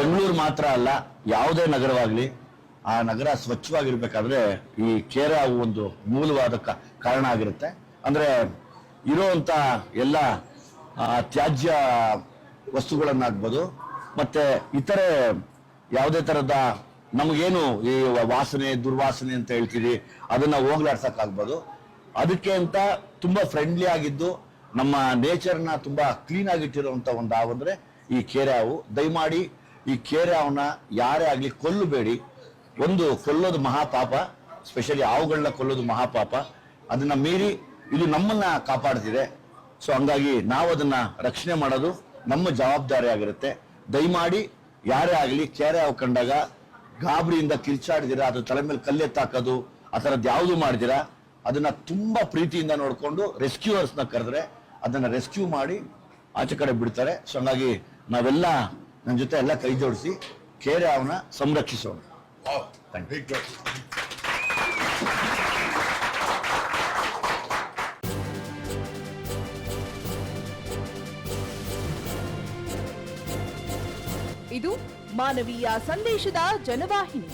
ಬೆಂಗಳೂರು ಮಾತ್ರ ಅಲ್ಲ, ಯಾವುದೇ ನಗರವಾಗಲಿ ಆ ನಗರ ಸ್ವಚ್ಛವಾಗಿರ್ಬೇಕಾದ್ರೆ ಈ ಕೇರ ಅವು ಒಂದು ಮೂಲವಾದ ಕಾರಣ ಆಗಿರುತ್ತೆ. ಅಂದ್ರೆ ಇರುವಂತ ಎಲ್ಲ ತ್ಯಾಜ್ಯ ವಸ್ತುಗಳನ್ನಾಗ್ಬೋದು, ಮತ್ತೆ ಇತರೆ ಯಾವುದೇ ತರದ ನಮಗೇನು ಈ ವಾಸನೆ, ದುರ್ವಾಸನೆ ಅಂತ ಹೇಳ್ತೀವಿ, ಅದನ್ನ ಹೋಗ್ಲಾಡ್ಸೋಕ್ಕಾಗ್ಬೋದು. ಅದಕ್ಕೆ ಅಂತ ತುಂಬಾ ಫ್ರೆಂಡ್ಲಿ ಆಗಿದ್ದು, ನಮ್ಮ ನೇಚರ್ನ ತುಂಬಾ ಕ್ಲೀನ್ ಆಗಿಟ್ಟಿರುವಂತ ಒಂದು ಹಾವು ಅಂದ್ರೆ ಈ ಕೇರೆ ಹಾವು. ದಯಮಾಡಿ ಈ ಕೇರೆ ಅವನ ಯಾರೇ ಆಗಲಿ ಕೊಲ್ಲಬೇಡಿ. ಒಂದು ಕೊಲ್ಲೋದು ಮಹಾಪಾಪ ಸ್ಪೆಷಲಿ ಹಾವುಗಳನ್ನ ಕೊಲ್ಲೋದು ಮಹಾಪಾಪ. ಅದನ್ನ ಮೀರಿ ಇದು ನಮ್ಮನ್ನ ಕಾಪಾಡ್ತಿದೆ. ಸೊ ಹಂಗಾಗಿ ನಾವು ಅದನ್ನ ರಕ್ಷಣೆ ಮಾಡೋದು ನಮ್ಮ ಜವಾಬ್ದಾರಿ ಆಗಿರುತ್ತೆ. ದಯಮಾಡಿ ಯಾರೇ ಆಗಲಿ ಕೇರೆ ಹಾವು ಕಂಡಾಗ ಗಾಬರಿಯಿಂದ ಕಿರ್ಚಾಡಿದಿರ ಅದು ತಲೆ ಮೇಲೆ ಕಲ್ಲೆತ್ತಾಕೋದು ಆ ಥರದ್ದು ಯಾವುದು ಮಾಡಿದಿರ ಅದನ್ನ ತುಂಬಾ ಪ್ರೀತಿಯಿಂದ ನೋಡಿಕೊಂಡು ರೆಸ್ಕ್ಯೂವರ್ಸ್ನ ಕರೆದ್ರೆ ಅದನ್ನ ರೆಸ್ಕ್ಯೂ ಮಾಡಿ ಆಚೆ ಕಡೆ ಬಿಡ್ತಾರೆ. ಸೊ ಹಂಗಾಗಿ ನಾವೆಲ್ಲ ನನ್ನ ಜೊತೆ ಎಲ್ಲ ಕೈ ಜೋಡಿಸಿ ಕೇರೆ ಅವನ ಸಂರಕ್ಷಿಸೋಣ. ಇದು ಮಾನವೀಯ ಸಂದೇಶದ ಜನವಾಹಿನಿ.